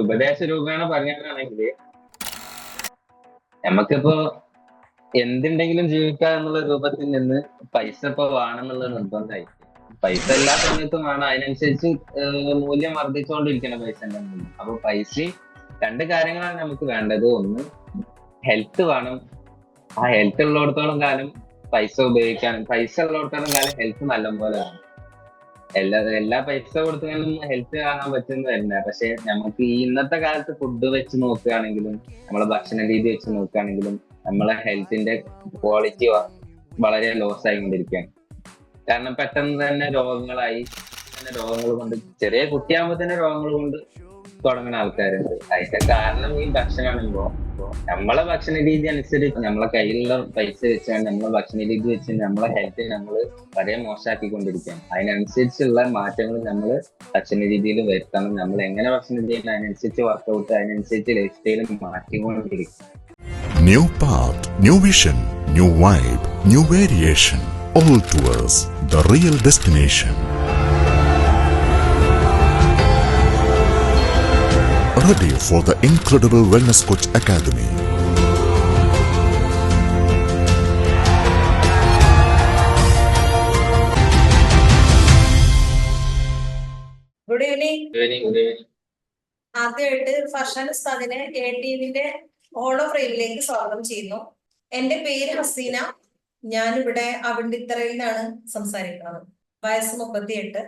ഉപദേശ രൂപേണ പറയാനാണെങ്കിൽ നമുക്കിപ്പോ എന്തുണ്ടെങ്കിലും ജീവിക്കുക എന്നുള്ള രൂപത്തിൽ നിന്ന് പൈസ ഇപ്പൊ വേണമെന്നുള്ള നിർബന്ധമായി. പൈസ എല്ലാ സമയത്തും വേണം. അതിനനുസരിച്ച് മൂല്യം വർദ്ധിച്ചുകൊണ്ടിരിക്കണം പൈസ അപ്പൊ പൈസ രണ്ട് കാര്യങ്ങളാണ് നമുക്ക് വേണ്ടത്. ഒന്ന് ഹെൽത്ത് വേണം. ആ ഹെൽത്ത് ഉള്ളിടത്തോളം കാലം പൈസ ഉപയോഗിക്കാനും പൈസ ഉള്ളിടത്തോളം കാലം ഹെൽത്ത് നല്ലപോലെ വേണം. എല്ലാ എല്ലാ പൈസ കൊടുത്താലും ഹെൽത്ത് കാണാൻ പറ്റുന്നതല്ല പക്ഷെ നമുക്ക് ഈ ഇന്നത്തെ കാലത്ത് ഫുഡ് വെച്ച് നോക്കുകയാണെങ്കിലും നമ്മളെ ഭക്ഷണ രീതി വെച്ച് നോക്കുകയാണെങ്കിലും നമ്മളെ ഹെൽത്തിന്റെ ക്വാളിറ്റി വളരെ ലോസ് ആയിക്കൊണ്ടിരിക്കുകയാണ് കാരണം പെട്ടെന്ന് തന്നെ രോഗങ്ങളായി രോഗങ്ങൾ കൊണ്ട് ചെറിയ കുട്ടിയാകുമ്പോ തന്നെ രോഗങ്ങൾ കൊണ്ട് തുടങ്ങുന്ന ആൾക്കാരുണ്ട്. അതിന്റെ കാരണം ഈ ഭക്ഷണമാണല്ലോ നമ്മളെ ഭക്ഷണ രീതി അനുസരിച്ച് നമ്മളെ കയ്യിലുള്ള പൈസ വെച്ചാണ് നമ്മളെ ഭക്ഷണ രീതി വെച്ച് നമ്മളെ ഹെൽത്ത് നമ്മൾ വളരെ മോശമാക്കിക്കൊണ്ടിരിക്കുകയാണ് അതിനനുസരിച്ചുള്ള മാറ്റങ്ങൾ നമ്മൾ ഭക്ഷണ രീതിയിൽ വരുത്തണം. നമ്മൾ എങ്ങനെ ഭക്ഷണം ചെയ്യണം അതിനനുസരിച്ച് വർക്കൗട്ട് അതിനനുസരിച്ച് ലൈഫ് സ്റ്റൈലും മാറ്റിക്കൊണ്ടിരിക്കും new path new vision new vibe new variation all towards the real destination. Ready for the incredible Wellness Coach Academy. Good evening ആദ്യമായിട്ട് ഫർഷൻ ഉസ്താദിനെ എ ടിവിന്റെ ഓഫ് ഫ്രെയിമിലേക്ക് സ്വാഗതം ചെയ്യുന്നു. എന്റെ പേര് ഹസീന. ഞാനിവിടെ അവിണ്ടിത്തറയിൽ നിന്നാണ് സംസാരിക്കുന്നത്. വയസ്സ് മുപ്പത്തിയെട്ട്.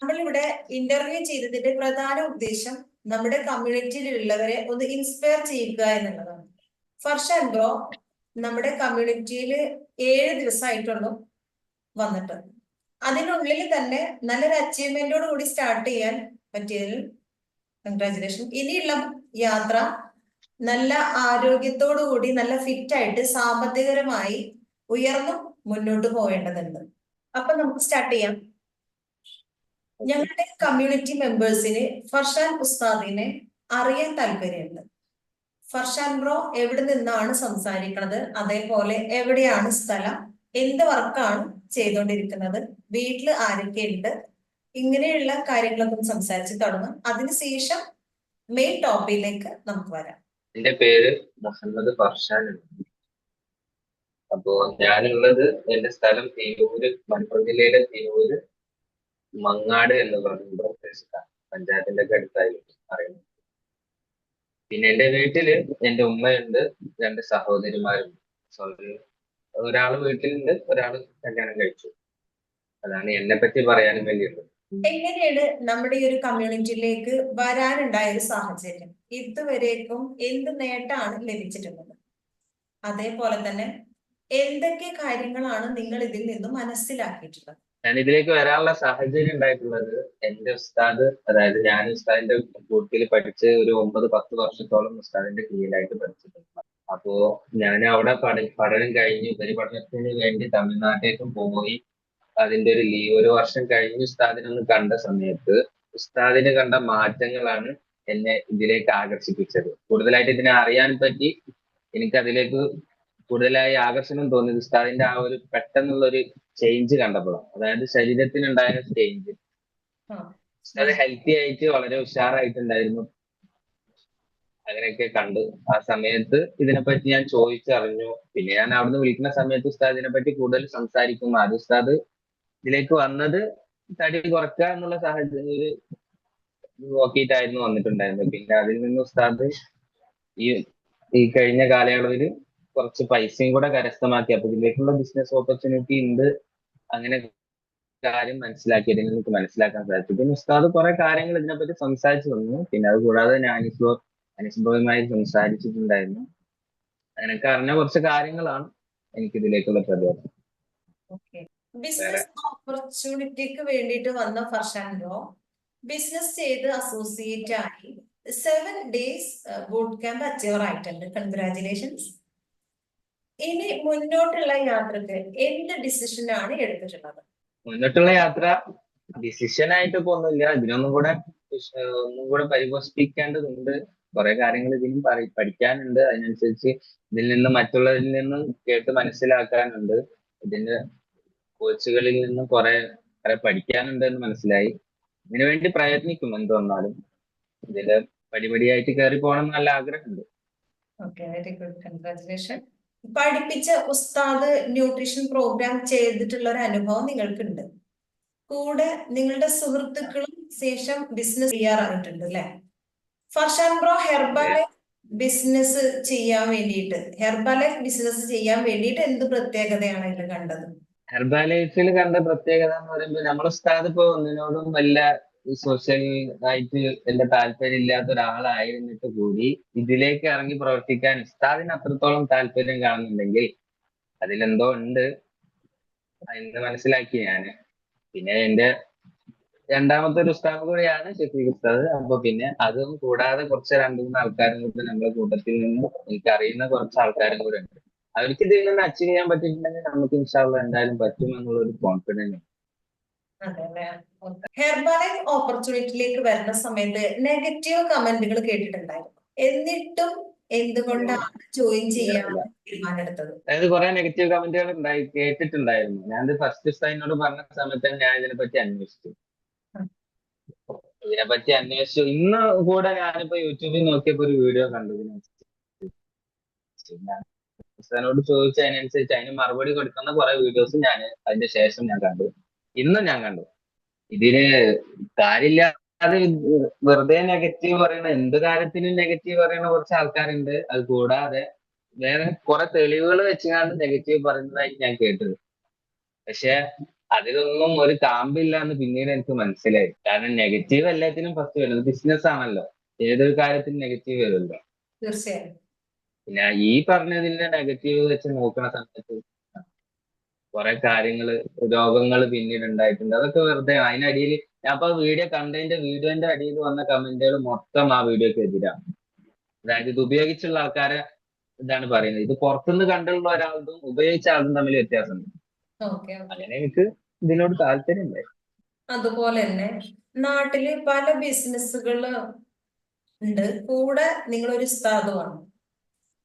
നമ്മളിവിടെ ഇന്റർവ്യൂ ചെയ്തതിന്റെ പ്രധാന ഉദ്ദേശം നമ്മുടെ കമ്മ്യൂണിറ്റിയിലുള്ളവരെ ഒന്ന് ഇൻസ്പയർ ചെയ്യുക എന്നുള്ളതാണ്. ഫർഷൻ ബ്രോ നമ്മുടെ കമ്മ്യൂണിറ്റിയിൽ ഏഴ് ദിവസമായിട്ടുള്ളൂ വന്നിട്ട്. അതിനുള്ളിൽ തന്നെ നല്ലൊരു അച്ചീവ്മെന്റോട് കൂടി സ്റ്റാർട്ട് ചെയ്യാൻ പറ്റിയതിൽ കൺഗ്രാചുലേഷൻ ഇനിയുള്ള യാത്ര നല്ല ആരോഗ്യത്തോടു കൂടി നല്ല ഫിറ്റ് ആയിട്ട് സാമ്പത്തികരമായി ഉയർന്നു മുന്നോട്ട് പോവേണ്ടതുണ്ട് അപ്പൊ നമുക്ക് സ്റ്റാർട്ട് ചെയ്യാം. ഞങ്ങളുടെ കമ്മ്യൂണിറ്റി മെമ്പേഴ്സിന് ഫർഷാൻ ഉസ്താദിനെ അറിയാൻ താല്പര്യമുണ്ട്. ഫർഷാൻ ബ്രോ എവിടെ നിന്നാണ് സംസാരിക്കുന്നത് അതേപോലെ എവിടെയാണ് സ്ഥലം? എന്ത് വർക്കാണ് ചെയ്തുകൊണ്ടിരിക്കുന്നത്? വീട്ടിൽ ആരൊക്കെ ഉണ്ട്? ഇങ്ങനെയുള്ള കാര്യങ്ങളൊക്കെ സംസാരിച്ച് തുടങ്ങും. അതിനുശേഷം മെയിൻ ടോപ്പിക്കിലേക്ക് നമുക്ക് വരാം. എന്റെ പേര് മുഹമ്മദ് ഫർഷാൻ അപ്പോ ഞാനുള്ളത് എന്റെ സ്ഥലം തിരൂര് മലപ്പുറം ജില്ലയിലെ തിരൂര്. മങ്ങാട് എന്ന് പറയുന്ന പ്രദേശത്താണ് പഞ്ചായത്തിന്റെ ഒക്കെ അടുത്തായി അറിയുന്നത് പിന്നെ എന്റെ വീട്ടിൽ എന്റെ ഉമ്മയുണ്ട് രണ്ട് സഹോദരിമാരുണ്ട്. സോറി ഒരാൾ വീട്ടിലുണ്ട് ഒരാൾ കല്യാണം കഴിച്ചു. അതാണ് എന്നെ പറ്റി പറയാനും വേണ്ടിയുള്ളത്. എങ്ങനെയാണ് നമ്മുടെ ഈ ഒരു കമ്മ്യൂണിറ്റിയിലേക്ക് വരാനുണ്ടായ ഒരു സാഹചര്യം? ഇതുവരേക്കും എന്ത് നേട്ടമാണ് ലഭിച്ചിട്ടുള്ളത്? അതേപോലെ തന്നെ എന്തൊക്കെ കാര്യങ്ങളാണ് നിങ്ങൾ ഇതിൽ നിന്നും മനസ്സിലാക്കിയിട്ടുള്ളത്? ഞാൻ ഇതിലേക്ക് വരാനുള്ള സാഹചര്യം ഉണ്ടായിട്ടുള്ളത് എന്റെ ഉസ്താദ് അതായത് ഞാൻ ഉസ്താദിന്റെ കൂട്ടിൽ പഠിച്ച് ഒരു ഒമ്പത് പത്ത് വർഷത്തോളം ഉസ്താദിന്റെ കീഴിലായിട്ട് പഠിച്ചിട്ടുണ്ട്. അപ്പോ ഞാൻ അവിടെ പഠ പഠനം കഴിഞ്ഞ് ഉപരിപഠനത്തിന് വേണ്ടി തമിഴ്നാട്ടിലേക്കും പോയി. അതിന്റെ ഒരു ലീവ് ഒരു വർഷം കഴിഞ്ഞ് ഉസ്താദിനെ ഒന്ന് കണ്ട സമയത്ത് ഉസ്താദിന് കണ്ട മാറ്റങ്ങളാണ് എന്നെ ഇതിലേക്ക് ആകർഷിപ്പിച്ചത്. കൂടുതലായിട്ട് ഇതിനെ അറിയാൻ പറ്റി എനിക്ക് അതിലേക്ക് കൂടുതലായി ആകർഷണം തോന്നിയത് ഉസ്താദിന്റെ ആ ഒരു പെട്ടെന്നുള്ള ഒരു ചേഞ്ച് കണ്ടപ്പോഴാണ്. അതായത് ശരീരത്തിനുണ്ടായ ചേഞ്ച് അത് ഉസ്താദ് ഹെൽത്തി ആയിട്ട് വളരെ ഉഷാറായിട്ടുണ്ടായിരുന്നു. അങ്ങനെയൊക്കെ കണ്ട്. ആ സമയത്ത് ഇതിനെപ്പറ്റി ഞാൻ ചോദിച്ചറിഞ്ഞു. പിന്നെ ഞാൻ അവിടുന്ന് വിളിക്കുന്ന സമയത്ത് ഉസ്താദിനെ ഇതിനെപ്പറ്റി കൂടുതൽ സംസാരിക്കും. ആ ഉസ്താദ് ഇതിലേക്ക് വന്നത് തടി കുറക്കുക എന്നുള്ള സാഹചര്യം ഒരു നോക്കിയിട്ടായിരുന്നു വന്നിട്ടുണ്ടായിരുന്നത്. പിന്നെ അതിൽ നിന്ന് ഉസ്താദ് ഈ ഈ കഴിഞ്ഞ കാലയളവിൽ കുറച്ച് പൈസയും കൂടെ കരസ്ഥമാക്കി. അപ്പൊ ഇതിലേക്കുള്ള ബിസിനസ് ഓപ്പർച്യൂണിറ്റി ഉണ്ട്. അങ്ങനെ കാര്യം മനസ്സിലാക്കിയത് എനിക്ക് മനസ്സിലാക്കാൻ സാധിച്ചു. പിന്നെ ഉസ്താദ് കുറെ കാര്യങ്ങൾ ഇതിനെപ്പറ്റി സംസാരിച്ചു തന്നു. പിന്നെ അത് കൂടാതെ ഞാൻ അനിസ്ബോ അനിസ്ബോയുമായി സംസാരിച്ചിട്ടുണ്ടായിരുന്നു. അങ്ങനെയൊക്കെ അറിഞ്ഞ കുറച്ച് കാര്യങ്ങളാണ് എനിക്ക് ഇതിലേക്കുള്ള പ്രചോദനം ബിസിനസ് ഓപ്പർച്യൂണിറ്റിക്ക് വേണ്ടിയിട്ട് വന്ന ഫർഷാനോ ബിസിനസ് ചെയ്ത് അസോസിയേറ്റ് ആയി seven days boot camp achiever ആയിട്ടുണ്ട്. കൺഗ്രാചുലേഷൻസ് ഇനി മുന്നോട്ടുള്ള യാത്രയ്ക്ക് എന്ത് ഡിസിഷൻ ആണ് എടുത്തിട്ടുള്ളത്? മുന്നോട്ടുള്ള യാത്ര ഡിസിഷൻ ആയിട്ട് പോകുന്നില്ല ഇതിനൊന്നും കൂടെ ഒന്നും കൂടെ പരിപോഷിപ്പിക്കേണ്ടതുണ്ട്. കുറെ കാര്യങ്ങൾ ഇതിനും പറി- പഠിക്കാനുണ്ട്. അതിനനുസരിച്ച് ഇതിൽ നിന്ന് മറ്റുള്ളവരിൽ നിന്നും കേട്ട് മനസ്സിലാക്കാനുണ്ട്. ഇതിന്റെ കോച്ചുകളിൽ നിന്നും കുറെ കുറെ പഠിക്കാനുണ്ട് എന്ന് മനസ്സിലായി. ഇതിനു വേണ്ടി പ്രയത്നിക്കും എന്ത് വന്നാലും. ഇതിൽ പടിപടിയായിട്ട് കയറി പോകണം എന്ന് നല്ല ആഗ്രഹമുണ്ട്. ഓക്കെ വെരി ഗുഡ് കൺഗ്രാറ്റുലേഷൻ പഠിപ്പിച്ച ഉസ്താദ് ന്യൂട്രീഷൻ പ്രോഗ്രാം ചെയ്തിട്ടുള്ള ഒരു അനുഭവം നിങ്ങൾക്കുണ്ട്. കൂടെ നിങ്ങളുടെ സുഹൃത്തുക്കളും ശേഷം ബിസിനസ് ചെയ്യാറായിട്ടുണ്ട് അല്ലെ? ഫർഷാൻ ബ്രോ ഹെർബലൈഫ് ബിസിനസ് ചെയ്യാൻ വേണ്ടിയിട്ട്. ഹെർബലൈഫ് ബിസിനസ് ചെയ്യാൻ വേണ്ടിയിട്ട് എന്ത് പ്രത്യേകതയാണ് ഇതിൽ കണ്ടത്? ഹെർബാലൈഫിൽ കണ്ട പ്രത്യേകത എന്ന് പറയുമ്പോൾ നമ്മുടെ ഉസ്താദ് ഇപ്പൊ ഒന്നിനോടും വല്ല സോഷ്യൽ ആയിട്ട് വലിയ താല്പര്യം ഇല്ലാത്ത ഒരാളായിരുന്നിട്ട് കൂടി ഇതിലേക്ക് ഇറങ്ങി പ്രവർത്തിക്കാൻ ഉസ്താദിന് അത്രത്തോളം താല്പര്യം കാണുന്നുണ്ടെങ്കിൽ അതിലെന്തോ ഉണ്ട് എന്ന് മനസ്സിലാക്കി ഞാൻ. പിന്നെ എന്റെ രണ്ടാമത്തെ ഒരു ഉസ്താദ് കൂടിയാണ് ഷഫീഖ് ഉസ്താദ്. അപ്പൊ പിന്നെ അതും കൂടാതെ കുറച്ച് രണ്ടു മൂന്ന് ആൾക്കാരും കൂടി നമ്മുടെ കൂട്ടത്തിൽ നിന്ന് എനിക്ക് അറിയുന്ന കുറച്ച് ആൾക്കാരും കൂടെ ഉണ്ട്. അവർക്ക് ഇതിൽ നിന്ന് അച്ചീവ് ചെയ്യാൻ പറ്റിയിട്ടുണ്ടെങ്കിൽ നമുക്ക് ഇൻഷാള്ള എന്തായാലും പറ്റും എന്നുള്ള ഒരു കോൺഫിഡൻസ് ഹെർബലൈഫ് ഓപ്പർച്യൂണിറ്റിയിലേക്ക് വരുന്ന സമയത്ത് നെഗറ്റീവ് കമന്റുകൾ കേട്ടിട്ടുണ്ടായിരുന്നു. എന്നിട്ടും എന്തുകൊണ്ടാണ് ജോയിൻ ചെയ്യാൻ തീരുമാനമെടുത്തത്? അതായത് കുറെ നെഗറ്റീവ് കമന്റുകൾ ഉണ്ടായി കേട്ടിട്ടുണ്ടായിരുന്നു. ഞാൻ ഫസ്റ്റ് സൈനോട് പറഞ്ഞ സമയത്ത് ഞാൻ ഇതിനെ പറ്റി അന്വേഷിച്ചു. ഇതിനെപ്പറ്റി ഇതിനെ പറ്റി അന്വേഷിച്ചു. ഇന്ന് കൂടെ ഞാനിപ്പോ യൂട്യൂബിൽ നോക്കിയപ്പോ ഒരു വീഡിയോ കണ്ടു. ഇതിനെ ഞാൻ ഉസ്താദിനോട് ചോദിച്ച അതിനനുസരിച്ച് അതിന് മറുപടി കൊടുക്കുന്ന കുറെ വീഡിയോസ് ഞാൻ അതിന്റെ ശേഷം ഞാൻ കണ്ടു. ഇന്നും ഞാൻ കണ്ടു. ഇതിന് കാര്യമില്ലാതെ വെറുതെ നെഗറ്റീവ് പറയണ എന്ത് കാര്യത്തിനും നെഗറ്റീവ് പറയുന്ന കുറച്ച് ആൾക്കാരുണ്ട്. അത് കൂടാതെ വേറെ കുറെ തെളിവുകൾ വെച്ചുകൊണ്ട് നെഗറ്റീവ് പറയുന്നതായി ഞാൻ കേട്ടത് പക്ഷെ അതിലൊന്നും ഒരു കാമ്പില്ല എന്ന് പിന്നീട് എനിക്ക് മനസ്സിലായി. കാരണം നെഗറ്റീവ് എല്ലാത്തിനും ഫസ്റ്റ് വരുന്നത് ബിസിനസ് ആണല്ലോ. ഏതൊരു കാര്യത്തിനും നെഗറ്റീവ് വരുമല്ലോ. തീർച്ചയായും. പിന്നെ ഈ പറഞ്ഞതിന്റെ നെഗറ്റീവ് വെച്ച് നോക്കുന്ന സമയത്ത് കുറെ കാര്യങ്ങൾ രോഗങ്ങൾ പിന്നീട് ഉണ്ടായിട്ടുണ്ട് അതൊക്കെ വെറുതെ അതിനടിയിൽ ഞാൻ ഇപ്പൊ വീഡിയോ കണ്ടതിന്റെ വീഡിയോന്റെ അടിയിൽ വന്ന കമന്റുകൾ മൊത്തം ആ വീഡിയോക്ക് എതിരാണ് അതായത് ഇത് ഉപയോഗിച്ചുള്ള ആൾക്കാരെ ഇതാണ് പറയുന്നത്. ഇത് പുറത്തുനിന്ന് കണ്ടുള്ള ഒരാളും ഉപയോഗിച്ച ആളും തമ്മിൽ വ്യത്യാസമുണ്ട് അങ്ങനെ എനിക്ക് ഇതിനോട് താല്പര്യമുണ്ട് അതുപോലെ തന്നെ നാട്ടിൽ പല ബിസിനസ്സുകൾ ഉണ്ട്. കൂടെ നിങ്ങളൊരു ഉസ്താദുമാണ്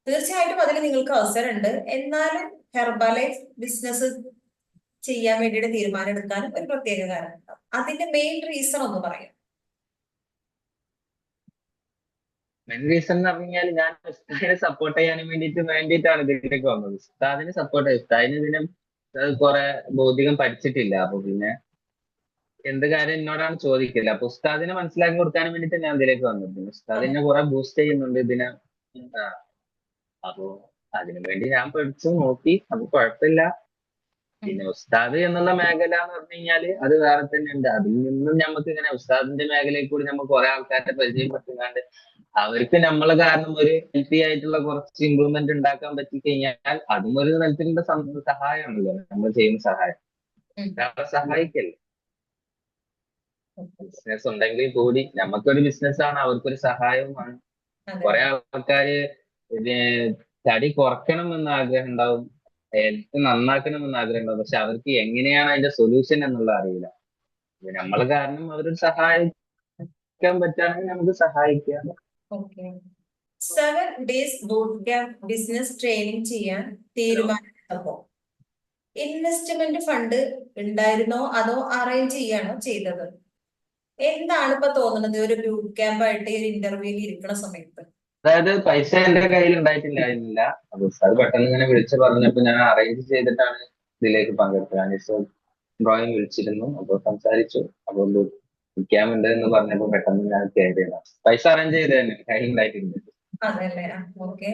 തീർച്ചയായിട്ടും അതിൽ നിങ്ങൾക്ക് അവസരമുണ്ട്. എന്നാലും ഹെർബലൈഫ് ബിസിനസ് ചെയ്യാൻ വേണ്ടിയിട്ട് തീരുമാനം എടുക്കാനും ഒരു പ്രത്യേക കാരണം ഉണ്ടാവും. അതിന്റെ മെയിൻ റീസൺ ഒന്ന് പറയാം. മെയിൻ റീസൺ എന്ന് പറഞ്ഞാൽ ഞാൻ ഉസ്താദിനെ സപ്പോർട്ട് ചെയ്യാൻ വേണ്ടിയിട്ട് വേണ്ടിയിട്ടാണ് ഇതിലേക്ക് വന്നത്. ഉസ്താദിനെ സപ്പോർട്ട് ഉസ്താദിന് ഇതിനും കുറെ ഭൗതികം പഠിച്ചിട്ടില്ല. അപ്പൊ പിന്നെ എന്ത് കാര്യം എന്നോടാണ് ചോദിക്കില്ല അപ്പൊ ഉസ്താദിനെ മനസ്സിലാക്കി കൊടുക്കാൻ വേണ്ടിയിട്ട് ഞാൻ ഇതിലേക്ക് വന്നത്. ഉസ്താദിനെ കുറെ ബൂസ്റ്റ് ചെയ്യുന്നുണ്ട് ഇതിനെ. അപ്പൊ അതിനു വേണ്ടി ഞാൻ പഠിച്ചു നോക്കി. അത് കുഴപ്പമില്ല. പിന്നെ ഉസ്താദ് എന്നുള്ള മേഖല എന്ന് പറഞ്ഞു കഴിഞ്ഞാൽ അത് വേറെ തന്നെ ഉണ്ട് അതിൽ നിന്നും നമുക്ക് ഇങ്ങനെ ഉസ്താദിന്റെ മേഖലയിൽ കൂടി നമുക്ക് കുറെ ആൾക്കാരെ പരിചയപ്പെട്ടുകൊണ്ട് അവർക്ക് നമ്മളെ കാരണം ഒരു ഹെൽത്തി ആയിട്ടുള്ള കുറച്ച് ഇമ്പ്രൂവ്മെന്റ് ഉണ്ടാക്കാൻ പറ്റി കഴിഞ്ഞാൽ അതും ഒരു തരത്തിലുള്ള സഹായമാണല്ലോ. നമ്മൾ ചെയ്യുന്ന സഹായം. ഒരാളെ സഹായിക്കല്ലേ? ബിസിനസ് ഉണ്ടെങ്കിൽ കൂടി നമുക്കൊരു ബിസിനസ് ആണ് അവർക്കൊരു സഹായവുമാണ്. കുറെ ആൾക്കാര് തടി കുറക്കണം എന്ന് ആഗ്രഹം ഉണ്ടാവും ഹെൽത്ത് നന്നാക്കണം എന്ന് ആഗ്രഹം ഉണ്ടാവും പക്ഷെ അവർക്ക് എങ്ങനെയാണ് അതിന്റെ സൊല്യൂഷൻ എന്നുള്ള അറിയില്ല. നമ്മൾ കാരണം അവരോട് സഹായിക്കാൻ പറ്റുകയാണെങ്കിൽ നമുക്ക് സഹായിക്കാം. Seven days boot camp business training ചെയ്യാൻ തീരുമാനിച്ചപ്പോ ഇൻവെസ്റ്റ്മെന്റ് ഫണ്ട് ഉണ്ടായിരുന്നോ? അതോ അറേഞ്ച് ചെയ്യാണോ ചെയ്തത്? എന്താണ് ഇപ്പൊ തോന്നുന്നത്? ഒരു ബൂട്ട് ക്യാമ്പായിട്ട് ഒരു ഇന്റർവ്യൂവിൽ ഇരിക്കുന്ന സമയത്ത്. അതായത് പൈസ എന്റെ കയ്യിൽ ഉണ്ടായിട്ടില്ലായിരുന്നില്ല അപ്പൊ സാർ പെട്ടെന്ന് ഇങ്ങനെ വിളിച്ച് പറഞ്ഞപ്പോ ഞാൻ അറേഞ്ച് ചെയ്തിട്ടാണ് ഇതിലേക്ക് പങ്കെടുത്തത്. അനീസ് ഡ്രോയിങ് വിളിച്ചിരുന്നു. അപ്പൊ സംസാരിച്ചു. അപ്പൊ വിൽക്കാമുണ്ട് എന്ന് പറഞ്ഞപ്പോ പെട്ടെന്ന് ഞാൻ കയറിയതാണ് പൈസ അറേഞ്ച് ചെയ്ത് തന്നെ. കയ്യിൽ ഉണ്ടായിട്ടില്ല. അതല്ലേ? ഓക്കെ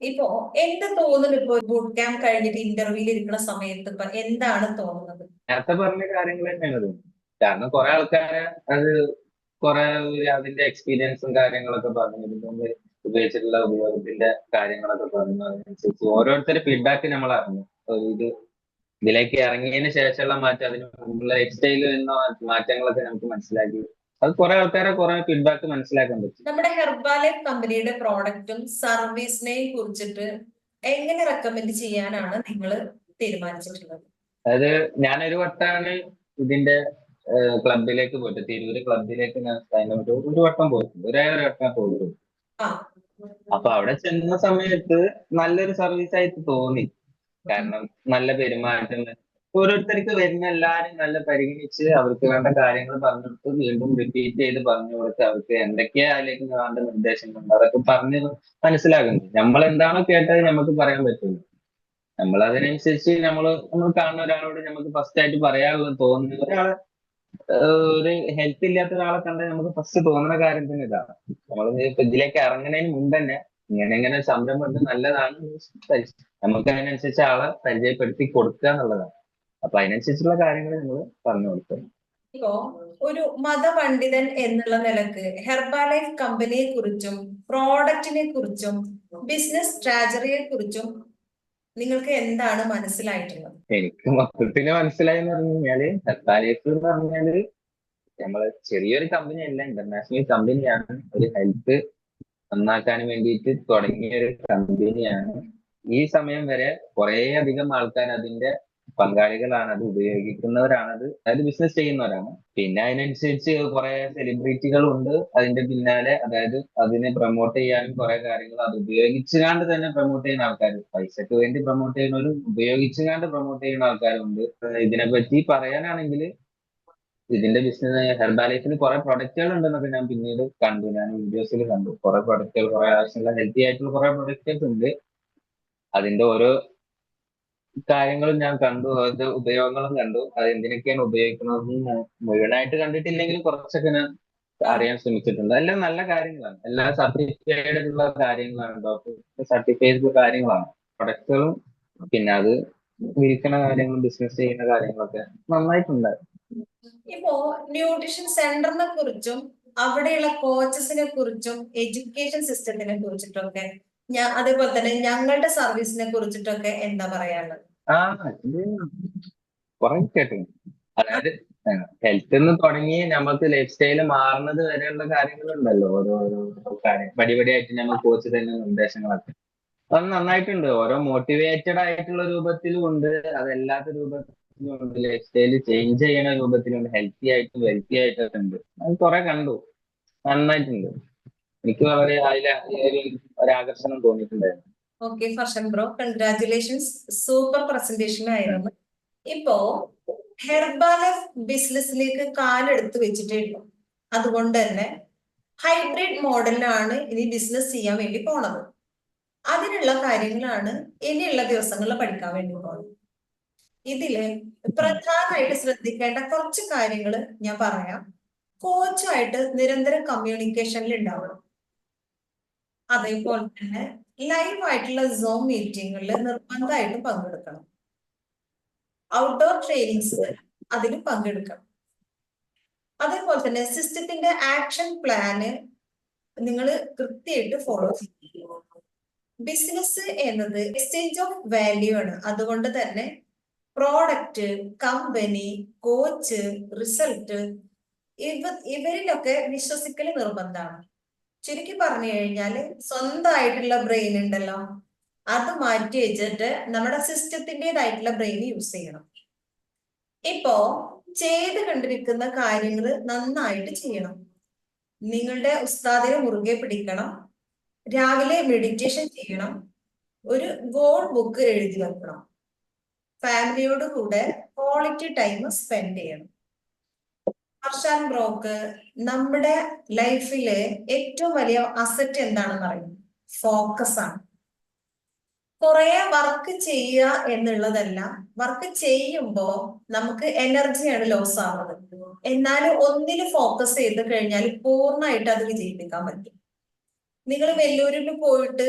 ഇപ്പോ എന്ത് തോന്നുന്നത് ഇപ്പൊ ബൂട്ട് ക്യാമ്പ് കഴിഞ്ഞിട്ട് ഇന്റർവ്യൂവിൽ ഇരിക്കുന്ന സമയത്ത് ഇപ്പൊ എന്താണ് തോന്നുന്നത്? നേരത്തെ പറഞ്ഞ കാര്യങ്ങൾ തന്നെയാണ് തോന്നുന്നത്. കാരണം കുറെ ആൾക്കാരെ അത് കുറെ അതിന്റെ എക്സ്പീരിയൻസും കാര്യങ്ങളൊക്കെ പറഞ്ഞു ഇതിന്റെ ഉപയോഗിച്ചിട്ടുള്ള ഉപയോഗത്തിന്റെ കാര്യങ്ങളൊക്കെ പറഞ്ഞു അതിനനുസരിച്ച് ഓരോരുത്തരുടെ ഫീഡ്ബാക്ക് നമ്മൾ അറിഞ്ഞു. ഇത് ഇതിലേക്ക് ഇറങ്ങിയതിന് ശേഷമുള്ള മാറ്റം അതിന് മുമ്പുള്ള ലൈഫ് സ്റ്റൈലിൽ വരുന്ന മാറ്റങ്ങളൊക്കെ നമുക്ക് മനസ്സിലാക്കി. അത് കുറെ ആൾക്കാരെ കുറെ ഫീഡ്ബാക്ക് മനസ്സിലാക്കാൻ പറ്റും. നമ്മുടെ ഹെർബാലൈഫ് കമ്പനിയുടെ പ്രോഡക്റ്റും സർവീസിനെയും കുറിച്ചിട്ട് എങ്ങനെ റെക്കമെൻഡ് ചെയ്യാനാണ് നിങ്ങൾ തീരുമാനിച്ചിട്ടുള്ളത്? അതായത് ഞാനൊരു വട്ടമാണ് ഇതിന്റെ ക്ലബിലേക്ക് പോയിട്ട് തിരൂര് ക്ലബിലേക്ക് ഞാൻ ഒരു വട്ടം പോയിട്ടുണ്ട്. ഒരേ ഒരു വട്ടം പോയിട്ടുണ്ട്. അപ്പൊ അവിടെ ചെന്ന സമയത്ത് നല്ലൊരു സർവീസ് ആയിട്ട് തോന്നി. കാരണം നല്ല പെരുമാറ്റം. ഓരോരുത്തർക്ക് വരുന്ന എല്ലാരും നല്ല പരിഗണിച്ച് അവർക്ക് വേണ്ട കാര്യങ്ങൾ പറഞ്ഞു കൊടുത്ത് വീണ്ടും റിപ്പീറ്റ് ചെയ്ത് പറഞ്ഞു കൊടുത്ത് അവർക്ക് എന്തൊക്കെയാ അതിലേക്ക് വേണ്ട നിർദ്ദേശങ്ങളുണ്ട് അതൊക്കെ പറഞ്ഞ് മനസ്സിലാകുന്നു നമ്മൾ എന്താണോ കേട്ടത് നമുക്ക് പറയാൻ പറ്റുള്ളൂ. നമ്മൾ അതിനനുസരിച്ച് നമ്മൾ നമ്മൾ കാണുന്ന ഒരാളോട് നമുക്ക് ഫസ്റ്റ് ആയിട്ട് പറയാനുള്ള തോന്നുന്നത് ഒരാളെ ഒരു ഹെൽത്ത് ഇല്ലാത്ത ഒരാളെ കണ്ടാൽ നമുക്ക് ഫസ്റ്റ് തോന്നുന്ന കാര്യം തന്നെ ഇതാണ്. നമ്മൾ ഇതിലേക്ക് ഇറങ്ങുന്നതിന് മുമ്പ് തന്നെ ഇങ്ങനെ ഇങ്ങനെ സംരംഭം നല്ലതാണ് നമുക്ക് അതിനനുസരിച്ച് ആളെ പരിചയപ്പെടുത്തി കൊടുക്കുക എന്നുള്ളതാണ്. അപ്പൊ അതിനനുസരിച്ചുള്ള കാര്യങ്ങൾ നമ്മൾ പറഞ്ഞു കൊടുക്കും. ഒരു മതപണ്ഡിതൻ എന്നുള്ള നിലയ്ക്ക് ഹെർബാലൈഫ് കമ്പനിയെ കുറിച്ചും പ്രോഡക്റ്റിനെ കുറിച്ചും ബിസിനസ് സ്ട്രാറ്റജിയെ കുറിച്ചും നിങ്ങൾക്ക് എന്താണ് മനസ്സിലായിട്ടുള്ളത്? എനിക്ക് മൊത്തത്തിന് മനസ്സിലായി എന്ന് പറഞ്ഞു കഴിഞ്ഞാൽ ഹെർബാലൈഫ് എന്ന് പറഞ്ഞാൽ നമ്മൾ ചെറിയൊരു കമ്പനി അല്ല ഇന്റർനാഷണൽ കമ്പനിയാണ് ഒരു ഹെൽത്ത് നന്നാക്കാൻ വേണ്ടിയിട്ട് തുടങ്ങിയ ഒരു കമ്പനിയാണ് ഈ സമയം വരെ കുറെ അധികം ആൾക്കാർ അതിന്റെ പങ്കാളികളാണ് അത് ഉപയോഗിക്കുന്നവരാണ് അത് അതായത് ബിസിനസ് ചെയ്യുന്നവരാണ്. പിന്നെ അതിനനുസരിച്ച് കുറെ സെലിബ്രിറ്റികളുണ്ട് അതിന്റെ പിന്നാലെ അതായത് അതിനെ പ്രൊമോട്ട് ചെയ്യാനും കുറെ കാര്യങ്ങൾ അത് ഉപയോഗിച്ചുകാണ്ട് തന്നെ പ്രൊമോട്ട് ചെയ്യുന്ന ആൾക്കാർ പൈസക്ക് വേണ്ടി പ്രൊമോട്ട് ചെയ്യുന്നവരും ഉപയോഗിച്ചുകാണ്ട് പ്രൊമോട്ട് ചെയ്യുന്ന ആൾക്കാരുണ്ട്. ഇതിനെ പറ്റി പറയാനാണെങ്കിൽ ഇതിന്റെ ബിസിനസ് ഹെർബാലൈഫിൽ കുറെ പ്രൊഡക്റ്റുകൾ ഉണ്ടെന്നൊക്കെ ഞാൻ പിന്നീട് കണ്ടു. ഞാൻ വീഡിയോസിൽ കണ്ടു. കുറെ പ്രൊഡക്റ്റുകൾ കുറെ ആവശ്യമുള്ള ഹെൽത്തി ആയിട്ടുള്ള കുറെ പ്രൊഡക്റ്റുകൾ ഉണ്ട്. അതിന്റെ ഓരോ കാര്യങ്ങളും ഞാൻ കണ്ടു. അത് ഉപയോഗങ്ങളും കണ്ടു. അത് എന്തിനൊക്കെയാണ് ഉപയോഗിക്കുന്നത് മുഴുവനായിട്ട് കണ്ടിട്ടില്ലെങ്കിലും കുറച്ചൊക്കെ ഞാൻ അറിയാൻ ശ്രമിച്ചിട്ടുണ്ട്. എല്ലാം നല്ല കാര്യങ്ങളാണ്. എല്ലാം സർട്ടിഫൈഡ് ഉള്ള കാര്യങ്ങളാണ്. ഡോക്ടർ സർട്ടിഫൈഡ് കാര്യങ്ങളാണ്. പ്രൊഡക്റ്റുകളും പിന്നെ അത് വിൽക്കുന്ന കാര്യങ്ങളും ബിസിനസ് ചെയ്യുന്ന കാര്യങ്ങളൊക്കെ നന്നായിട്ടുണ്ട് ഇപ്പോ ന്യൂട്രീഷൻ സെന്ററിനെ കുറിച്ചും അവിടെയുള്ള കോച്ചസിനെ കുറിച്ചും എഡ്യൂക്കേഷൻ സിസ്റ്റത്തിനെ കുറിച്ചിട്ടൊക്കെ ഞാൻ അതേപോലെ തന്നെ ഞങ്ങളുടെ സർവീസിനെ കുറിച്ചിട്ടൊക്കെ എന്താ പറയാനുള്ളത്? ആ കുറെ അതായത് ഹെൽത്ത് നിന്ന് തുടങ്ങി നമുക്ക് ലൈഫ് സ്റ്റൈൽ മാറുന്നത് വരെയുള്ള കാര്യങ്ങളുണ്ടല്ലോ ഓരോ ഓരോ കാര്യം പടിപടിയായിട്ട് നമ്മൾ കോച്ച് തന്നെ നിർദ്ദേശങ്ങളൊക്കെ. അത് നന്നായിട്ടുണ്ട്. ഓരോ മോട്ടിവേറ്റഡ് ആയിട്ടുള്ള രൂപത്തിലും ഉണ്ട് അതല്ലാത്ത രൂപത്തിലും ഉണ്ട്. ലൈഫ് സ്റ്റൈൽ ചേഞ്ച് ചെയ്യുന്ന രൂപത്തിലുണ്ട് ഹെൽത്തി ആയിട്ടും വെൽത്തി ആയിട്ടൊക്കെ ഉണ്ട്. അത് കുറെ കണ്ടു. നന്നായിട്ടുണ്ട്. എനിക്ക് വളരെ ഒരാകർഷണം തോന്നിയിട്ടുണ്ടായിരുന്നു. ഫർഷൻ ബ്രോ സൂപ്പർ പ്രസന്റേഷൻ ആയിരുന്നു. ഇപ്പോ ഹെർബാല ബിസിനസ്സിലേക്ക് കാലെടുത്ത് വെച്ചിട്ടേ ഉള്ളൂ അതുകൊണ്ട് തന്നെ ഹൈബ്രിഡ് മോഡലിലാണ് ഇനി ബിസിനസ് ചെയ്യാൻ വേണ്ടി പോണത്. അതിനുള്ള കാര്യങ്ങളാണ് ഇനിയുള്ള ദിവസങ്ങളിൽ പഠിക്കാൻ വേണ്ടി പോകുന്നത് ഇതിൽ പ്രധാനമായിട്ട് ശ്രദ്ധിക്കേണ്ട കുറച്ച് കാര്യങ്ങൾ ഞാൻ പറയാം. കോച്ചുമായിട്ട് നിരന്തരം കമ്മ്യൂണിക്കേഷനിൽ ഉണ്ടാവണം. അതേപോലെ തന്നെ ലൈവ് ആയിട്ടുള്ള സോം മീറ്റിങ്ങുകളിൽ നിർബന്ധമായിട്ടും പങ്കെടുക്കണം. ഔട്ട്ഡോർ ട്രെയിനിങ്സ് അതിൽ പങ്കെടുക്കണം. അതേപോലെ തന്നെ സിസ്റ്റത്തിന്റെ ആക്ഷൻ പ്ലാന് നിങ്ങൾ കൃത്യമായിട്ട് ഫോളോ ചെയ്യും ബിസിനസ് എന്നത് എക്സ്ചേഞ്ച് ഓഫ് വാല്യൂ ആണ്. അതുകൊണ്ട് തന്നെ പ്രോഡക്റ്റ് കമ്പനി കോച്ച് റിസൾട്ട് ഇവ ഇവരിലൊക്കെ വിശ്വസിക്കൽ നിർബന്ധമാണ്. ചുരുക്കി പറഞ്ഞു കഴിഞ്ഞാൽ സ്വന്തമായിട്ടുള്ള ബ്രെയിൻ ഉണ്ടല്ലോ. അത് മാറ്റി വെച്ചിട്ട് നമ്മുടെ സിസ്റ്റത്തിന്റെതായിട്ടുള്ള ബ്രെയിൻ യൂസ് ചെയ്യണം. ഇപ്പോ ചെയ്ത് കണ്ടിരിക്കുന്ന കാര്യങ്ങൾ നന്നായിട്ട് ചെയ്യണം. നിങ്ങളുടെ ഉസ്താദിനെ മുറുകെ പിടിക്കണം. രാവിലെ മെഡിറ്റേഷൻ ചെയ്യണം. ഒരു ഗോൾ ബുക്ക് എഴുതി വെക്കണം. ഫാമിലിയോട് കൂടെ ക്വാളിറ്റി ടൈം സ്പെൻഡ് ചെയ്യണം. ഹർഷാൻ ബ്രോക്ക് നമ്മുടെ ലൈഫിലെ ഏറ്റവും വലിയ അസറ്റ് എന്താണെന്ന് അറിയും ഫോക്കസ് ആണ്. കുറെ വർക്ക് ചെയ്യുക എന്നുള്ളതല്ല വർക്ക് ചെയ്യുമ്പോൾ നമുക്ക് എനർജിയാണ് ലോസ് ആവുന്നത്. എന്നാൽ ഒന്നിൽ ഫോക്കസ് ചെയ്ത് കഴിഞ്ഞാൽ പൂർണമായിട്ട് അത് വിജയിപ്പിക്കാൻ പറ്റും. നിങ്ങൾ വെല്ലൂരിൽ പോയിട്ട്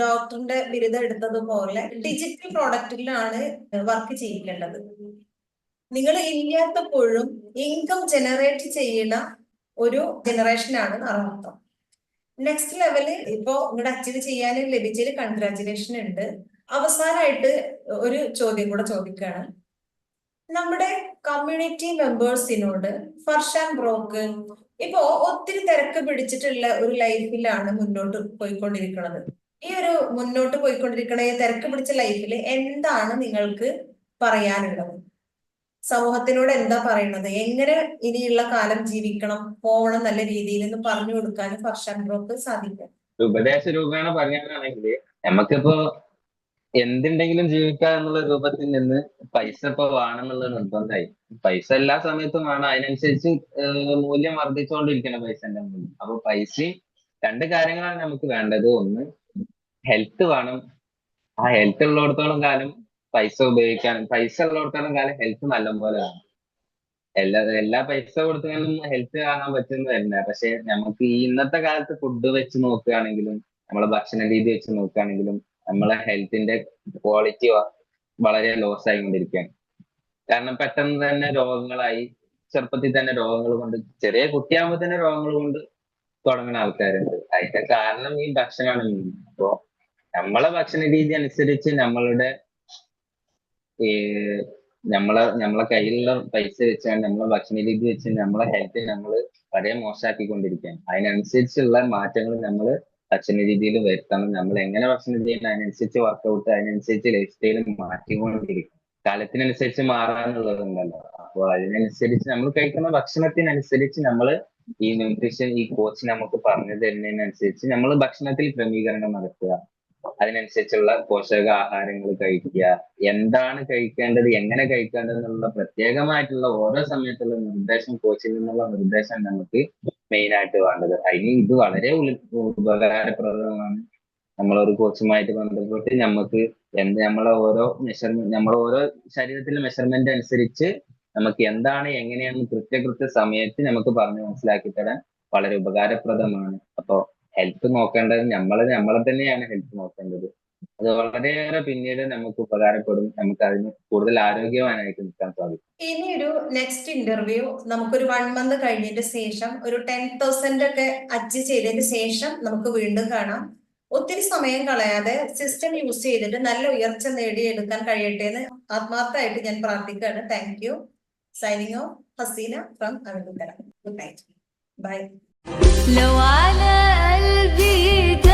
ഡോക്ടറിന്റെ ബിരുദം എടുത്തതുപോലെ ഡിജിറ്റൽ പ്രോഡക്റ്റിലാണ് വർക്ക് ചെയ്യിക്കേണ്ടത്. നിങ്ങൾ ഇല്ലാത്തപ്പോഴും ഇൻകം ജനറേറ്റ് ചെയ്യുന്ന ഒരു ജനറേഷനാണ് അർത്ഥം. നെക്സ്റ്റ് ലെവൽ ഇപ്പോ നിങ്ങളുടെ അച്ചീവ് ചെയ്യാൻ ലഭിച്ചതിൽ കൺഗ്രാചുലേഷൻ ഉണ്ട്. അവസാനമായിട്ട് ഒരു ചോദ്യം കൂടെ ചോദിക്കുകയാണ് നമ്മുടെ കമ്മ്യൂണിറ്റി മെമ്പേഴ്സിനോട് ഫർഷാൻ ബ്രോക്ക് ഇപ്പോ ഒത്തിരി തിരക്ക് പിടിച്ചിട്ടുള്ള ഒരു ലൈഫിലാണ് മുന്നോട്ട് പോയിക്കൊണ്ടിരിക്കുന്നത് ഈ ഒരു മുന്നോട്ട് പോയിക്കൊണ്ടിരിക്കുന്ന ഈ തിരക്ക് പിടിച്ച ലൈഫിൽ എന്താണ് നിങ്ങൾക്ക് പറയാനുള്ളത്? സമൂഹത്തിനോട് എന്താ പറയുന്നത്? എങ്ങനെ ഇനിയുള്ള കാലം ജീവിക്കണം? പോകണം നല്ല രീതിയിൽ എന്ന് പറഞ്ഞു കൊടുക്കാനും ഫർഷൻ ബ്രോക്ക് സാധിക്കും. ഉപദേശ രൂപേണ പറഞ്ഞാണെങ്കിൽ നമുക്കിപ്പോ എന്തുണ്ടെങ്കിലും ജീവിക്കാം എന്നുള്ള രൂപത്തിൽ നിന്ന് പൈസ ഇപ്പൊ വേണമെന്നുള്ള നിർബന്ധമായി. പൈസ എല്ലാ സമയത്തും വേണം. അതിനനുസരിച്ച് മൂല്യം വർദ്ധിച്ചുകൊണ്ടിരിക്കണം പൈസന്റെ മൂല്യം. അപ്പൊ പൈസയും രണ്ട് കാര്യങ്ങളാണ് നമുക്ക് വേണ്ടത്. ഒന്ന് ഹെൽത്ത് വേണം. ആ ഹെൽത്ത് ഉള്ളിടത്തോളം കാലം പൈസ ഉപയോഗിക്കാൻ പൈസ ഉള്ളിടത്തോളം കാലം ഹെൽത്ത് നല്ലപോലെ കാണും എല്ലാ എല്ലാ പൈസ കൊടുത്താലും ഹെൽത്ത് കാണാൻ പറ്റുന്ന തന്നെ പക്ഷെ നമുക്ക് ഈ ഇന്നത്തെ കാലത്ത് ഫുഡ് വെച്ച് നോക്കുകയാണെങ്കിലും നമ്മളെ ഭക്ഷണ രീതി വെച്ച് നോക്കുകയാണെങ്കിലും നമ്മളെ ഹെൽത്തിന്റെ ക്വാളിറ്റി വളരെ ലോസ് ആയിക്കൊണ്ടിരിക്കുകയാണ്. കാരണം പെട്ടെന്ന് തന്നെ രോഗങ്ങളായി ചെറുപ്പത്തിൽ തന്നെ രോഗങ്ങൾ കൊണ്ട് ചെറിയ കുട്ടിയാകുമ്പോൾ തന്നെ രോഗങ്ങൾ കൊണ്ട് തുടങ്ങുന്ന ആൾക്കാരുണ്ട്. അതിന്റെ കാരണം ഈ ഭക്ഷണമാണ്. അപ്പോ നമ്മളെ ഭക്ഷണ രീതി അനുസരിച്ച് നമ്മളുടെ നമ്മളെ നമ്മളെ കയ്യിലുള്ള പൈസ വെച്ചാണ് നമ്മളെ ഭക്ഷണ രീതി വെച്ച് നമ്മളെ ഹെൽത്ത് നമ്മൾ വളരെ മോശമാക്കിക്കൊണ്ടിരിക്കുകയാണ് അതിനനുസരിച്ചുള്ള മാറ്റങ്ങൾ നമ്മൾ ഭക്ഷണ രീതിയിൽ വരുത്തണം. നമ്മൾ എങ്ങനെ ഭക്ഷണം ചെയ്യണം അതിനനുസരിച്ച് വർക്കൗട്ട് അതിനനുസരിച്ച് ലൈഫ് സ്റ്റൈൽ മാറ്റിക്കൊണ്ടിരിക്കും കാലത്തിനനുസരിച്ച് മാറാനുള്ളതുണ്ടല്ലോ അപ്പോൾ അതിനനുസരിച്ച് നമ്മൾ കഴിക്കുന്ന ഭക്ഷണത്തിനനുസരിച്ച് നമ്മൾ ഈ ന്യൂട്രീഷൻ ഈ കോച്ച് നമുക്ക് പറഞ്ഞു തരുന്നതിനനുസരിച്ച് നമ്മൾ ഭക്ഷണത്തിൽ ക്രമീകരണം നടത്തുക. അതിനനുസരിച്ചുള്ള പോഷക ആഹാരങ്ങൾ കഴിക്കുക. എന്താണ് കഴിക്കേണ്ടത് എങ്ങനെ കഴിക്കേണ്ടത് എന്നുള്ള പ്രത്യേകമായിട്ടുള്ള ഓരോ സമയത്തുള്ള നിർദ്ദേശം കോച്ചിൽ നിന്നുള്ള നിർദ്ദേശം നമുക്ക് മെയിൻ ആയിട്ട് വേണ്ടത്. അതിന് ഇത് വളരെ ഉപകാരപ്രദമാണ്. നമ്മളൊരു കോച്ചുമായിട്ട് ബന്ധപ്പെട്ട് നമുക്ക് എന്ത് നമ്മളെ ഓരോ മെഷർമെന്റ് നമ്മളെ ഓരോ ശരീരത്തിലെ മെഷർമെന്റ് അനുസരിച്ച് നമുക്ക് എന്താണ് എങ്ങനെയാണ് കൃത്യകൃത്യ സമയത്ത് നമുക്ക് പറഞ്ഞ് മനസ്സിലാക്കി തരാൻ വളരെ ഉപകാരപ്രദമാണ്. അപ്പോ ഹെൽത്ത് നോക്കേണ്ടത് നമ്മൾ നമ്മളെ തന്നെയാണ് ഹെൽത്ത് നോക്കേണ്ടത്. അത് വളരെയേറെ പിന്നീട് നമുക്ക് ഉപകാരപ്പെടും. നമുക്ക് അതിന് കൂടുതൽ ആരോഗ്യവാനായിട്ട് നിൽക്കാൻ സാധിക്കും. ഇനി ഒരു നെക്സ്റ്റ് ഇന്റർവ്യൂ നമുക്കൊരു വൺ മന്ത് കഴിഞ്ഞതിന് ശേഷം ഒരു ടെൻ പെർസെന്റ് ഒക്കെ അച്ചീവ് ചെയ്തതിന് ശേഷം നമുക്ക് വീണ്ടും കാണാം. ഒത്തിരി സമയം കളയാതെ സിസ്റ്റം യൂസ് ചെയ്തിട്ട് നല്ല ഉയർച്ച നേടിയെടുക്കാൻ കഴിയട്ടെ എന്ന് ആത്മാർത്ഥമായിട്ട് ഞാൻ പ്രാർത്ഥിക്കുകയാണ്. Thank you signing off Haseena from Avidukkara good night bye elveda